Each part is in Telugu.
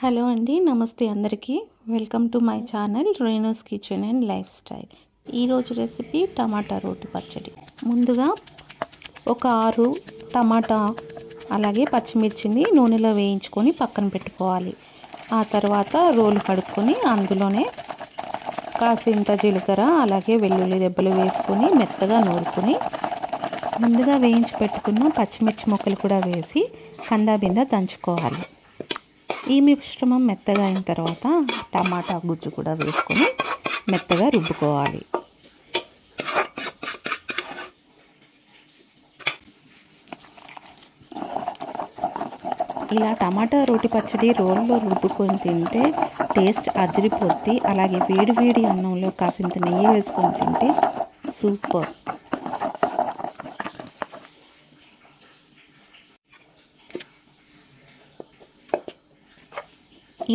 హలో అండి నమస్తే అందరికీ. Welcome to my channel Renu's kitchen and life style. ఈరోజు రెసిపీ టమాటా రోటి పచ్చడి. ముందుగా ఒక ఆరు టమాటా అలాగే పచ్చిమిర్చిని నూనెలో వేయించుకొని పక్కన పెట్టుకోవాలి. ఆ తర్వాత రోలు కడుక్కొని అందులోనే కాసింత జీలకర్ర అలాగే వెల్లుల్లి దెబ్బలు వేసుకొని మెత్తగా నూరుకొని ముందుగా వేయించి పెట్టుకున్న పచ్చిమిర్చి ముక్కలు కూడా వేసి కందా బింద దంచుకోవాలి. ఈ మిశ్రమం మెత్తగా అయిన తర్వాత టమాటా గుజ్జు కూడా వేసుకొని మెత్తగా రుబ్బుకోవాలి. ఇలా టమాటా రోటి పచ్చడి రోల్లో రుబ్బుకొని తింటే టేస్ట్ అదిరిపోద్ది. అలాగే వేడి వేడి అన్నంలో కాసింత నెయ్యి వేసుకొని తింటే సూపర్.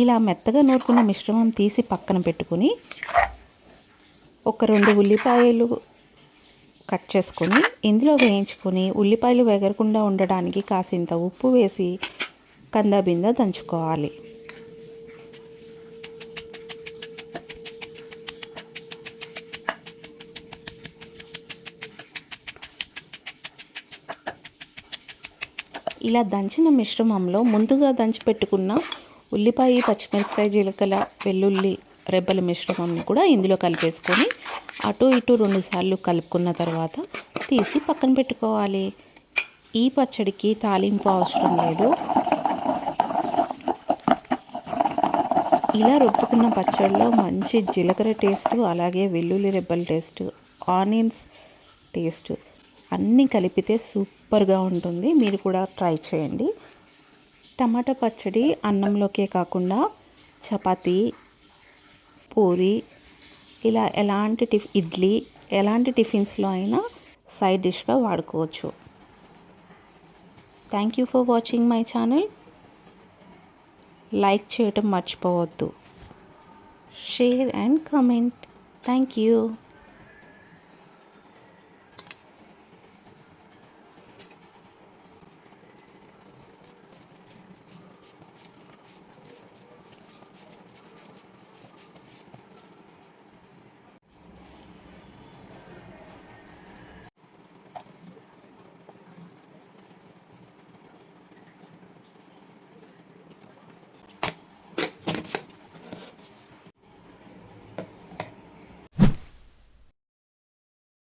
ఇలా మెత్తగా నూరుకున్న మిశ్రమం తీసి పక్కన పెట్టుకుని ఒక రెండు ఉల్లిపాయలు కట్ చేసుకొని ఇందులో వేయించుకొని ఉల్లిపాయలు వేగరకుండా ఉండడానికి కాసింత ఉప్పు వేసి కంద బింద దంచుకోవాలి. ఇలా దంచిన మిశ్రమంలో ముందుగా దంచి పెట్టుకున్న ఉల్లిపాయ పచ్చిమిరపకాయ జీలకర్ర వెల్లుల్లి రెబ్బల మిశ్రమాన్ని కూడా ఇందులో కలిపేసుకొని అటు ఇటు రెండుసార్లు కలుపుకున్న తర్వాత తీసి పక్కన పెట్టుకోవాలి. ఈ పచ్చడికి తాలింపు అవసరం లేదు. ఇలా రుబ్బుకున్న పచ్చడిలో మంచి జీలకర్ర టేస్ట్ అలాగే వెల్లుల్లి రెబ్బల టేస్ట్ ఆనియన్స్ టేస్ట్ అన్నీ కలిపితే సూపర్గా ఉంటుంది. మీరు కూడా ట్రై చేయండి. టమాటా పచ్చడి అన్నంలోకే కాకుండా చపాతీ పూరి ఇలా ఎలాంటి టిఫ్ ఇడ్లీ ఎలాంటి టిఫిన్స్లో అయినా సైడ్ డిష్గా వాడుకోవచ్చు. Thank you for watching my channel. Like చేయటం మర్చిపోవద్దు. Share and comment. Thank you.